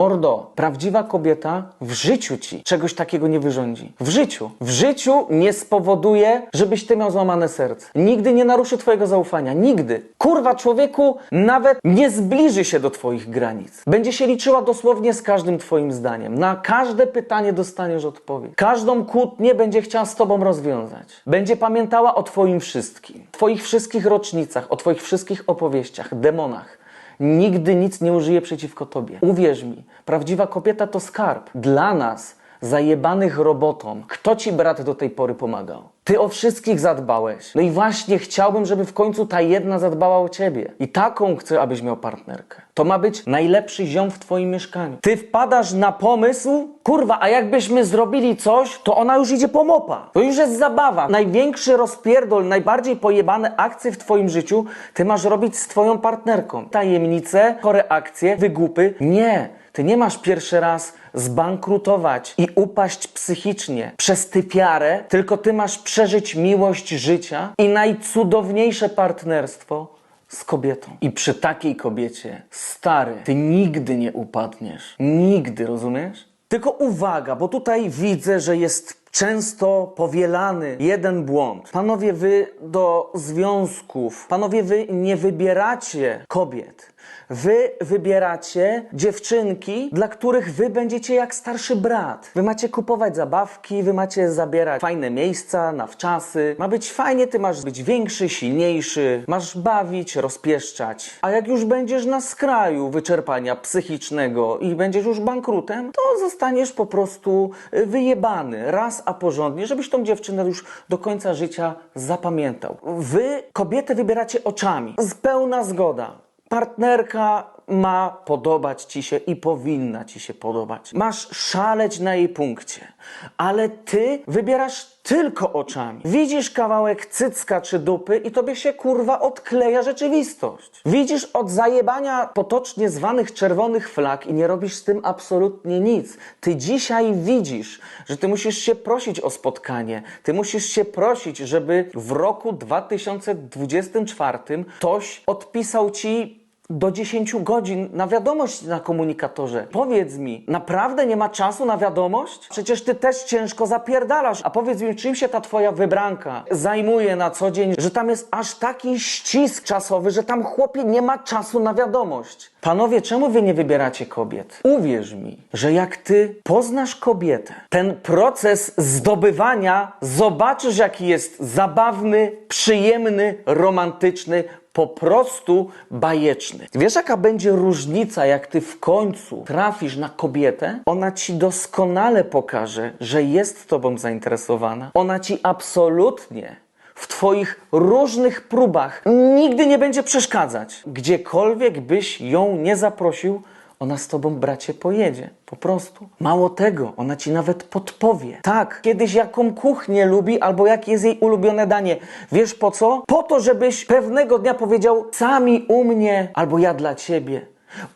Ordo, prawdziwa kobieta w życiu ci czegoś takiego nie wyrządzi. W życiu. W życiu nie spowoduje, żebyś ty miał złamane serce. Nigdy nie naruszy twojego zaufania. Nigdy. Kurwa, człowieku nawet nie zbliży się do twoich granic. Będzie się liczyła dosłownie z każdym twoim zdaniem. Na każde pytanie dostaniesz odpowiedź. Każdą kłótnię będzie chciała z tobą rozwiązać. Będzie pamiętała o twoim wszystkim. Twoich wszystkich rocznicach, o twoich wszystkich opowieściach, demonach. Nigdy nic nie użyje przeciwko tobie. Uwierz mi, prawdziwa kobieta to skarb. Dla nas, zajebanych robotom, kto ci brat do tej pory pomagał? Ty o wszystkich zadbałeś. No i właśnie chciałbym, żeby w końcu ta jedna zadbała o ciebie. I taką chcę, abyś miał partnerkę. To ma być najlepszy ziom w twoim mieszkaniu. Ty wpadasz na pomysł, kurwa, a jakbyśmy zrobili coś, to ona już idzie po mopa. To już jest zabawa. Największy rozpierdol, najbardziej pojebane akcje w twoim życiu, ty masz robić z twoją partnerką. Tajemnice, chore akcje, wygupy. Nie. Ty nie masz pierwszy raz zbankrutować i upaść psychicznie przez typiarę, tylko ty masz przeżyć miłość życia i najcudowniejsze partnerstwo z kobietą. I przy takiej kobiecie, stary, ty nigdy nie upadniesz. Nigdy, rozumiesz? Tylko uwaga, bo tutaj widzę, że jest często powielany jeden błąd. Panowie, wy do związków, panowie, wy nie wybieracie kobiet. Wy wybieracie dziewczynki, dla których wy będziecie jak starszy brat. Wy macie kupować zabawki, wy macie zabierać fajne miejsca na wczasy. Ma być fajnie, ty masz być większy, silniejszy, masz bawić, rozpieszczać. A jak już będziesz na skraju wyczerpania psychicznego i będziesz już bankrutem, to zostaniesz po prostu wyjebany raz a porządnie, żebyś tą dziewczynę już do końca życia zapamiętał. Wy kobietę wybieracie oczami. Pełna zgoda. Partnerka ma podobać ci się i powinna ci się podobać. Masz szaleć na jej punkcie, ale ty wybierasz tylko oczami. Widzisz kawałek cycka czy dupy i tobie się kurwa odkleja rzeczywistość. Widzisz od zajebania potocznie zwanych czerwonych flag i nie robisz z tym absolutnie nic. Ty dzisiaj widzisz, że ty musisz się prosić o spotkanie. Ty musisz się prosić, żeby w roku 2024 ktoś odpisał ci do 10 godzin na wiadomość na komunikatorze. Powiedz mi, naprawdę nie ma czasu na wiadomość? Przecież ty też ciężko zapierdalasz. A powiedz mi, czym się ta twoja wybranka zajmuje na co dzień, że tam jest aż taki ścisk czasowy, że tam chłopie nie ma czasu na wiadomość. Panowie, czemu wy nie wybieracie kobiet? Uwierz mi, że jak ty poznasz kobietę, ten proces zdobywania, zobaczysz jaki jest zabawny, przyjemny, romantyczny, po prostu bajeczny. Wiesz, jaka będzie różnica, jak ty w końcu trafisz na kobietę? Ona ci doskonale pokaże, że jest tobą zainteresowana. Ona ci absolutnie w Twoich różnych próbach nigdy nie będzie przeszkadzać. Gdziekolwiek byś ją nie zaprosił, ona z tobą, bracie, pojedzie. Po prostu. Mało tego, ona ci nawet podpowie. Tak, kiedyś jaką kuchnię lubi albo jakie jest jej ulubione danie. Wiesz po co? Po to, żebyś pewnego dnia powiedział sami u mnie albo ja dla ciebie.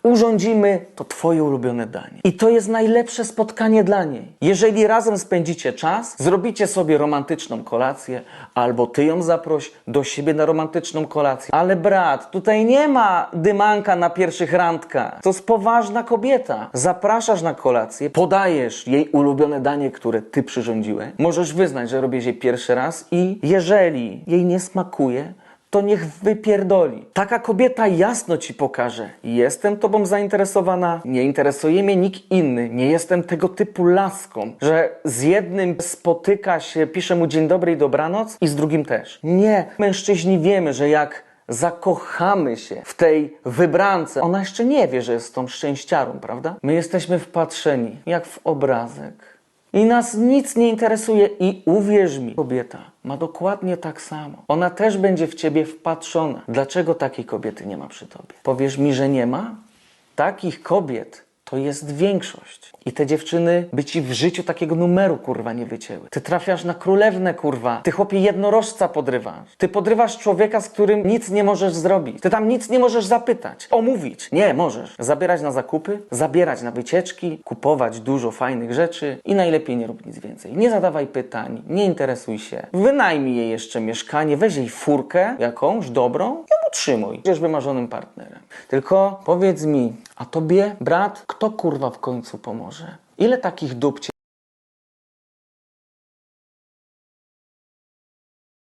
Urządzimy to Twoje ulubione danie. I to jest najlepsze spotkanie dla niej. Jeżeli razem spędzicie czas, zrobicie sobie romantyczną kolację, albo Ty ją zaproś do siebie na romantyczną kolację. Ale brat, tutaj nie ma dymanka na pierwszych randkach. To jest poważna kobieta. Zapraszasz na kolację, podajesz jej ulubione danie, które Ty przyrządziłeś. Możesz wyznać, że robisz jej pierwszy raz i jeżeli jej nie smakuje, to niech wypierdoli. Taka kobieta jasno ci pokaże: jestem tobą zainteresowana, nie interesuje mnie nikt inny, nie jestem tego typu laską, że z jednym spotyka się, pisze mu dzień dobry i dobranoc i z drugim też. Nie. Mężczyźni wiemy, że jak zakochamy się w tej wybrance, ona jeszcze nie wie, że jest tą szczęściarą, prawda? My jesteśmy wpatrzeni jak w obrazek. I nas nic nie interesuje i uwierz mi, kobieta ma dokładnie tak samo. Ona też będzie w ciebie wpatrzona. Dlaczego takiej kobiety nie ma przy tobie? Powiesz mi, że nie ma? Takich kobiet to jest większość. I te dziewczyny by ci w życiu takiego numeru, kurwa, nie wycięły. Ty trafiasz na królewnę, kurwa. Ty chłopie jednorożca podrywasz. Ty podrywasz człowieka, z którym nic nie możesz zrobić. Ty tam nic nie możesz zapytać, omówić. Nie, możesz. Zabierać na zakupy, zabierać na wycieczki, kupować dużo fajnych rzeczy i najlepiej nie rób nic więcej. Nie zadawaj pytań, nie interesuj się. Wynajmij jej jeszcze mieszkanie, weź jej furkę jakąś dobrą podtrzymuj. Będziesz wymarzonym partnerem. Tylko powiedz mi, a tobie, brat, kto kurwa w końcu pomoże? Ile takich dup cię